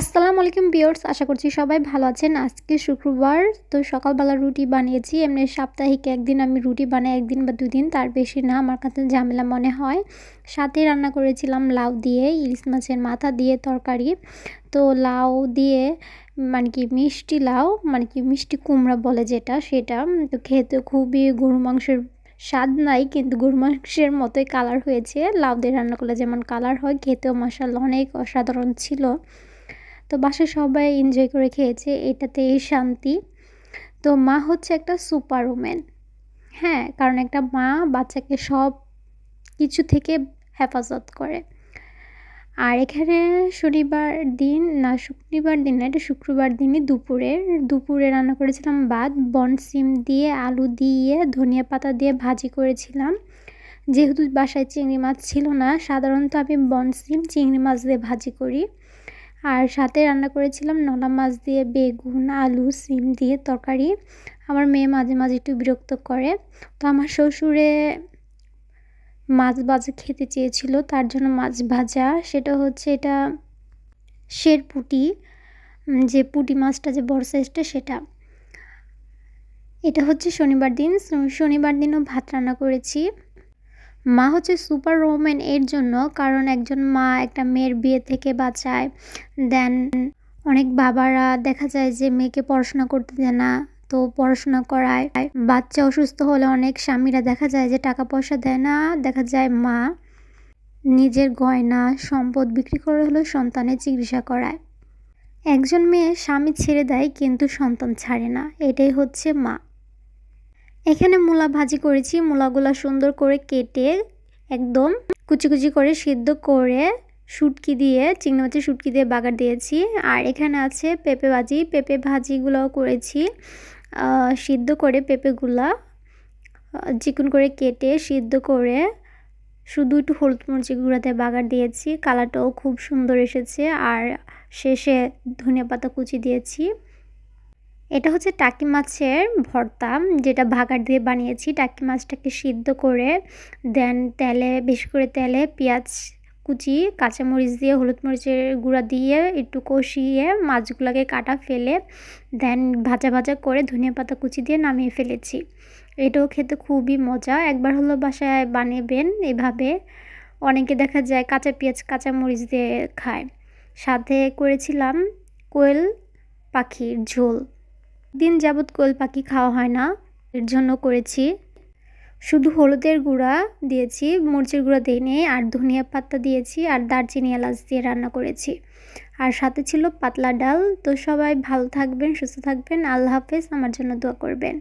আসসালামু আলাইকুম বিয়ার্স আশা করছি সবাই ভালো আছেন। আজকে শুক্রবার, তো সকালবেলা রুটি বানিয়েছি। এমনি সাপ্তাহিক একদিন আমি রুটি বানাই, একদিন বা দুদিন, তার বেশি না, আমার কাছে ঝামেলা মনে হয়। সাথে রান্না করেছিলাম লাউ দিয়ে, ইলিশ মাছের মাথা দিয়ে তরকারি। তো লাউ দিয়ে মানে কি মিষ্টি লাউ মানে কি মিষ্টি কুমড়া বলে যেটা, সেটা, তো খেতে খুবই গরু মাংসের স্বাদ নাই, কিন্তু গরু মাংসের মতোই কালার হয়েছে। লাউ দিয়ে রান্না করলে যেমন কালার হয়, খেতেও মশাল অনেক অসাধারণ ছিল। তো বাসায় সবাই এনজয় করে খেয়েছে এটাতেই শান্তি। তো মা হচ্ছে একটা সুপার ওমেন হ্যাঁ কারণ একটা মা বাচ্চাকে সব কিছু থেকে হেফাজত করে। আর এখানে শনিবার দিন, না শনিবার দিন না, এটা শুক্রবার দিনই দুপুরে দুপুরে রান্না করেছিলাম ভাত, বন সিম দিয়ে আলু দিয়ে ধনিয়া পাতা দিয়ে ভাজি করেছিলাম। যেহেতু বাসায় চিংড়ি মাছ ছিল না, সাধারণত আমি বন সিম, চিংড়ি মাছ দিয়ে ভাজি করি। আর সাথে রান্না করেছিলাম নলা মাছ দিয়ে বেগুন, আলু, সিম দিয়ে তরকারি। আমার মেয়ে মাঝে মাঝে একটু বিরক্ত করে। তো আমার শ্বশুরে মাছ ভাজা খেতে চেয়েছিল, তার জন্য মাছ ভাজা। সেটা হচ্ছে এটা শের পুটি যে পুটি মাছটা যে বড় সাইজটা সেটা। এটা হচ্ছে শনিবার দিন। শনিবার দিনও ভাত রান্না করেছি। মা হচ্ছে সুপার রোম্যান এর জন্য, কারণ একজন মা একটা মেয়ের বিয়ে থেকে বাঁচায়। দেন অনেক বাবারা দেখা যায় যে মেয়েকে পড়াশোনা করতে দেয় না, তো পড়াশোনা করায়। বাচ্চা অসুস্থ হলে অনেক স্বামীরা দেখা যায় যে টাকা পয়সা দেয় না, দেখা যায় মা নিজের গয়না, সম্পদ বিক্রি করে হলেও সন্তানের চিকিৎসা করায়। একজন মেয়ে স্বামী ছেড়ে দেয় কিন্তু সন্তান ছাড়ে না, এটাই হচ্ছে মা। এখানে মূলা ভাজি করেছি। মূলাগুলো সুন্দর করে কেটে একদম কুচি কুচি করে সিদ্ধ করে শুটকি দিয়ে, চিংড়ি মাছের শুটকি দিয়ে বাগার দিয়েছি। আর এখানে আছে পেঁপে ভাজি। পেঁপে ভাজিগুলোও করেছি। সিদ্ধ করে পেঁপেগুলা চিকন করে কেটে সিদ্ধ করে শুধু একটু হলুদ মরিচের গুঁড়াতে বাগার দিয়েছি। কালারটাও খুব সুন্দর এসেছে। আর শেষে ধনিয়া পাতা কুচি দিয়েছি। এটা হচ্ছে টাকি মাছের ভর্তা, যেটা ভাগার দিয়ে বানিয়েছি। টাকি মাছটাকে সিদ্ধ করে দেন তেলে, বেশি করে তেলে পেঁয়াজ কুচি, কাঁচামরিচ দিয়ে, হলুদ মরিচের গুঁড়া দিয়ে একটু কষিয়ে মাছগুলোকে কাটা ফেলে দেন ভাজা ভাজা করে ধনিয়া পাতা কুচি দিয়ে নামিয়ে ফেলেছি। এটাও খেতে খুবই মজা। একবার হলো বাসায় বানাবেন এভাবে। অনেকে দেখা যায় কাঁচা পেঁয়াজ কাঁচা মরিচ দিয়ে খায়। সাথে করেছিলাম কোয়েল পাখির ঝোল। দিন যাবৎ কোল পাখি খাওয়া হয় না, এর জন্য করেছি। শুধু হলুদের গুঁড়া দিয়েছি, মরিচের গুঁড়া দিইনি, আর ধনিয়া পাতা দিয়েছি, আর দারচিনি এলাচ দিয়ে রান্না করেছি। আর সাথে ছিল পাতলা ডাল, তো সবাই ভালো থাকবেন, সুস্থ থাকবেন। আল্লাহ হাফেজ, আমার জন্য দোয়া করবেন।